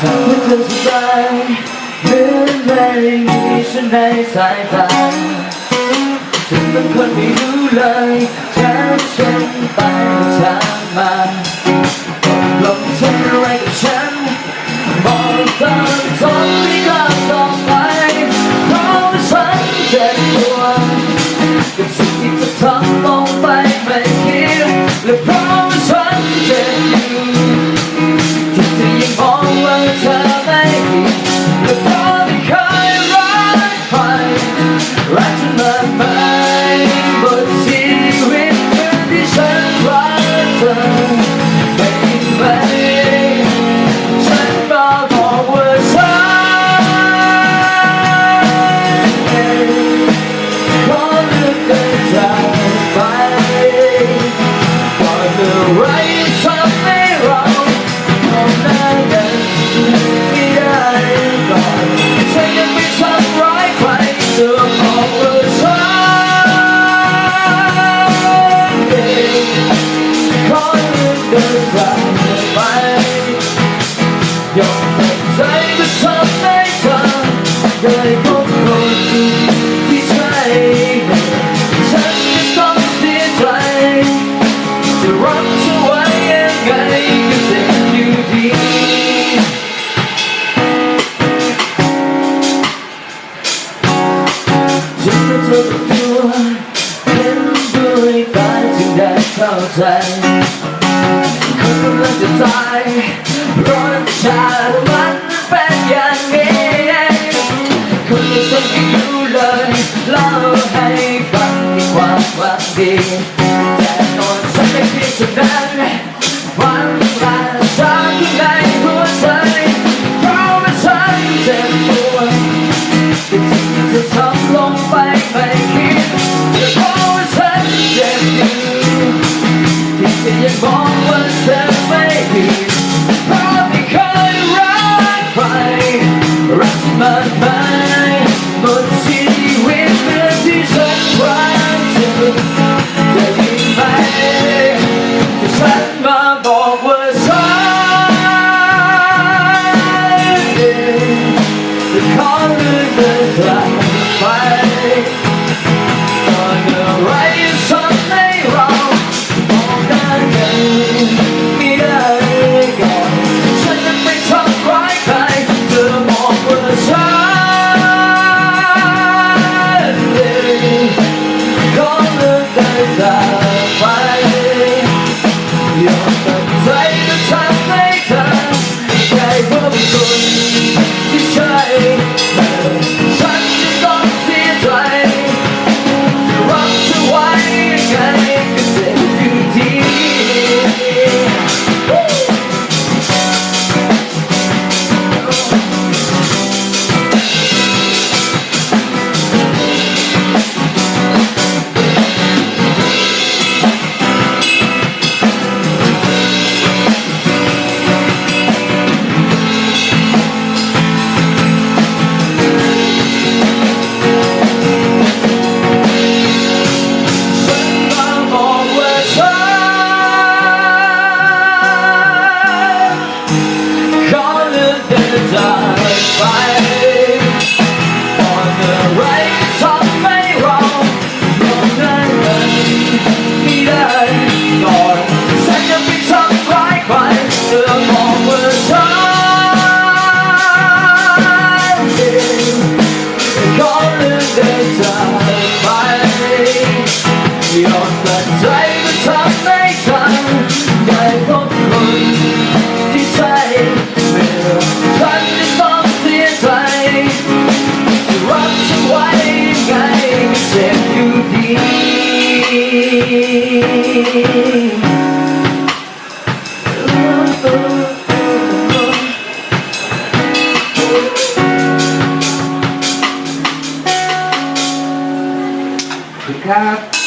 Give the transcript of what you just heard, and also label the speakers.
Speaker 1: ทำให้เธอสบายเหมือนไม่มีฉันในสายตาฉันเป็นคนไม่รู้เลยแค่ฉันไปทางมา เข้าใจคุณกำลังจะตายรสชามันเป็นอย่างนี้คุณจะสนไม่รู้เลยเล่าให้ฟังมีความหวังดีแต่นอนสักเพียงเท่านั้นวัน Bye. Obrigado.